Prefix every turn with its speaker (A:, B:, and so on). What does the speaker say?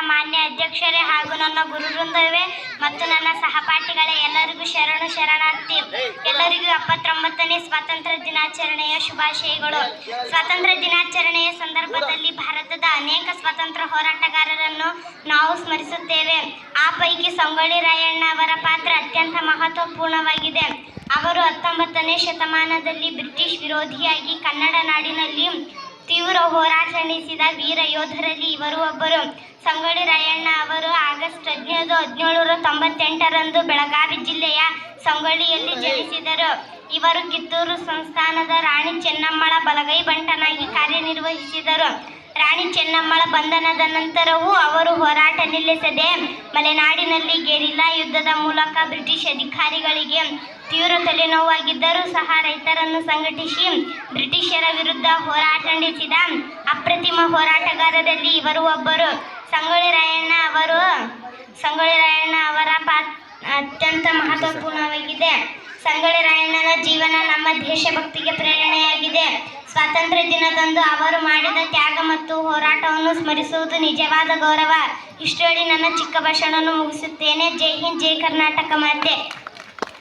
A: ಮಾನ್ಯ ಅಧ್ಯಕ್ಷರೇ ಹಾಗೂ ನನ್ನ ಗುರುವೃಂದವೇ ಮತ್ತು ನನ್ನ ಸಹಪಾಠಿಗಳೇ, ಎಲ್ಲರಿಗೂ ಶರಣು ಶರಣಾರ್ಥಿ. ಎಲ್ಲರಿಗೂ ಎಪ್ಪತ್ತೊಂಬತ್ತನೇ ಸ್ವಾತಂತ್ರ್ಯ ದಿನಾಚರಣೆಯ ಶುಭಾಶಯಗಳು. ಸ್ವಾತಂತ್ರ್ಯ ದಿನಾಚರಣೆಯ ಸಂದರ್ಭದಲ್ಲಿ ಭಾರತದ ಅನೇಕ ಸ್ವಾತಂತ್ರ್ಯ ಹೋರಾಟಗಾರರನ್ನು ನಾವು ಸ್ಮರಿಸುತ್ತೇವೆ. ಆ ಪೈಕಿ ಸಂಗೊಳ್ಳಿ ರಾಯಣ್ಣ ಅವರ ಪಾತ್ರ ಅತ್ಯಂತ ಮಹತ್ವಪೂರ್ಣವಾಗಿದೆ. ಅವರು ಹತ್ತೊಂಬತ್ತನೇ ಶತಮಾನದಲ್ಲಿ ಬ್ರಿಟಿಷ್ ವಿರೋಧಿಯಾಗಿ ಕನ್ನಡ ನಾಡಿನಲ್ಲಿ ತೀವ್ರ ಹೋರಾಟ ನಡೆಸಿದ ವೀರ ಯೋಧರಲ್ಲಿ ಇವರು ಒಬ್ಬರು. ಸಂಗೊಳ್ಳಿ ರಾಯಣ್ಣ ಅವರು ಆಗಸ್ಟ್ ಹದಿನೈದು ಹದಿನೇಳು ತೊಂಬತ್ತೆಂಟರಂದು ಬೆಳಗಾವಿ ಜಿಲ್ಲೆಯ ಸಂಗೊಳ್ಳಿಯಲ್ಲಿ ಜನಿಸಿದರು. ಇವರು ಕಿತ್ತೂರು ಸಂಸ್ಥಾನದ ರಾಣಿ ಚೆನ್ನಮ್ಮಳ ಬಲಗೈ ಬಂಟನಾಗಿ ಕಾರ್ಯನಿರ್ವಹಿಸಿದರು. ರಾಣಿ ಚೆನ್ನಮ್ಮಳ ಬಂಧನದ ನಂತರವೂ ಅವರು ಹೋರಾಟ ನಿಲ್ಲಿಸದೆ ಮಲೆನಾಡಿನಲ್ಲಿ ಗೆರಿಲ್ಲಾ ಯುದ್ಧದ ಮೂಲಕ ಬ್ರಿಟಿಷ್ ಅಧಿಕಾರಿಗಳಿಗೆ ತೀವ್ರ ತಲೆನೋವಾಗಿದ್ದರೂ ಸಹ ರೈತರನ್ನು ಸಂಘಟಿಸಿ ಬ್ರಿಟಿಷರ ವಿರುದ್ಧ ಹೋರಾಟ ನಡೆಸಿದ ಅಪ್ರತಿಮ ಹೋರಾಟಗಾರರಲ್ಲಿ ಇವರು ಒಬ್ಬರು. ಸಂಗೊಳ್ಳಿ ರಾಯಣ್ಣ ಅವರು, ಸಂಗೊಳ್ಳಿ ರಾಯಣ್ಣ ಅವರ ಪಾತ್ರ ಅತ್ಯಂತ ಮಹತ್ವಪೂರ್ಣವಾಗಿದೆ. ಸಂಗೊಳ್ಳಿ ರಾಯಣ್ಣನ ಜೀವನ ನಮ್ಮ ದೇಶಭಕ್ತಿಗೆ ಪ್ರೇರಣೆಯಾಗಿದೆ. ಸ್ವಾತಂತ್ರ್ಯ ದಿನದಂದು ಅವರು ಮಾಡಿದ ತ್ಯಾಗ ಮತ್ತು ಹೋರಾಟವನ್ನು ಸ್ಮರಿಸುವುದು ನಿಜವಾದ ಗೌರವ. ಇಷ್ಟು ಹೇಳಿ ನನ್ನ ಚಿಕ್ಕ ಭಾಷಣವನ್ನು ಮುಗಿಸುತ್ತೇನೆ. ಜೈ ಹಿಂದ್, ಜೈ ಕರ್ನಾಟಕ ಮಾತೆ.